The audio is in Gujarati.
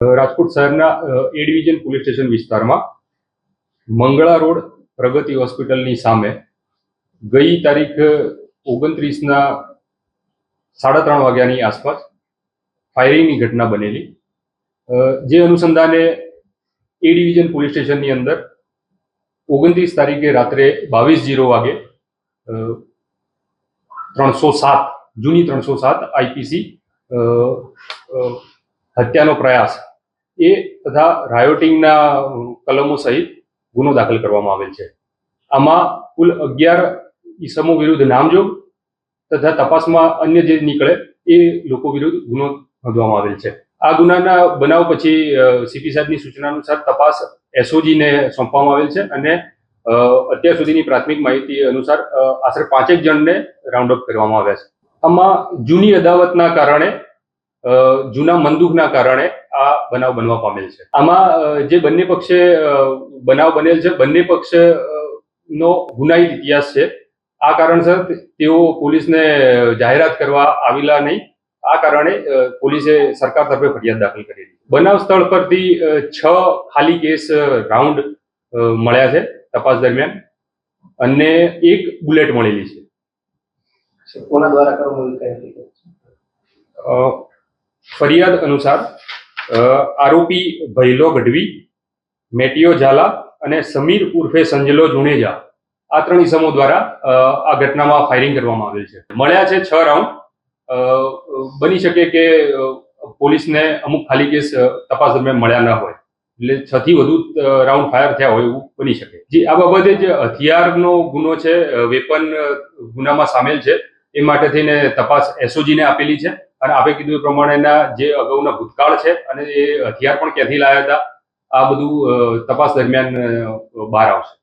રાજકોટ શહેરના એ ડિવિઝન પોલીસ સ્ટેશન વિસ્તારમાં મંગળા રોડ પ્રગતિ હોસ્પિટલની સામે ગઈ તારીખ ઓગણત્રીસના સાડા ત્રણ વાગ્યાની આસપાસ ફાયરિંગની ઘટના બનેલી. જે અનુસંધાને એ ડિવિઝન પોલીસ સ્ટેશનની અંદર ઓગણત્રીસ તારીખે રાત્રે બાવીસ જીરો વાગે ત્રણસો સાત, જૂની ત્રણસો સાત આઈપીસી હત્યાનો પ્રયાસ એ તથા રાયોટિંગના કલમો સહિત ગુનો દાખલ કરવામાં આવેલ છે. આમાં કુલ અગિયાર ઈસમો વિરુદ્ધ નામજોગ તથા તપાસમાં અન્ય જે નીકળે એ લોકો વિરુદ્ધ ગુનો નોંધવામાં આવેલ છે. આ ગુનાના બનાવ પછી સીપી સાહેબની સૂચના અનુસાર તપાસ એસઓજીને સોંપવામાં આવેલ છે અને અત્યાર સુધીની પ્રાથમિક માહિતી અનુસાર આશરે પાંચેક જણને રાઉન્ડ અપ કરવામાં આવ્યા છે. આમાં જૂની અદાવતના કારણે જૂના મંદુકના કારણે આ બનાવ બનવા પામેલ છે. આમાં જે બંને પક્ષે બનાવ બનેલ છે બંને પક્ષ નો ગુનાહિત ઇતિહાસ છે. આ કારણસર તેઓ પોલીસને જાહેરાત કરવા આવેલા નહીં. આ કારણે પોલીસે સરકાર તરફે ફરિયાદ દાખલ કરેલી બનાવ સ્થળ પરથી છ ખાલી કેસ રાઉન્ડ મળ્યા છે તપાસ દરમિયાન. અને એક બુલેટ મળેલી છે. કોના દ્વારા કરવામાં ફરિયાદ અનુસાર આરોપી ભૈલો ગઢવી મેટિયો ઝાલા અને સમીર ઉર્ફે સંજલો જુણેજા આ ત્રણ ઇસમો દ્વારા આ ઘટનામાં ફાયરિંગ કરવામાં આવેલ છે. મળ્યા છે છ રાઉન્ડ બની શકે કે પોલીસને અમુક ખાલી કેસ તપાસ દરમિયાન મળ્યા ન હોય. એટલે છ થી વધુ રાઉન્ડ ફાયર થયા હોય એવું બની શકે. જે આ બાબતે જે હથિયારનો ગુનો છે વેપન ગુનામાં સામેલ છે, એ માટે થઈને તપાસ એસઓજીને આપેલી છે. અને આપે કીધું એ પ્રમાણેના જે અગાઉના ભૂતકાળ છે અને એ હથિયાર પણ ક્યાંથી લાવ્યા હતા, આ બધું તપાસ દરમિયાન બહાર આવશે.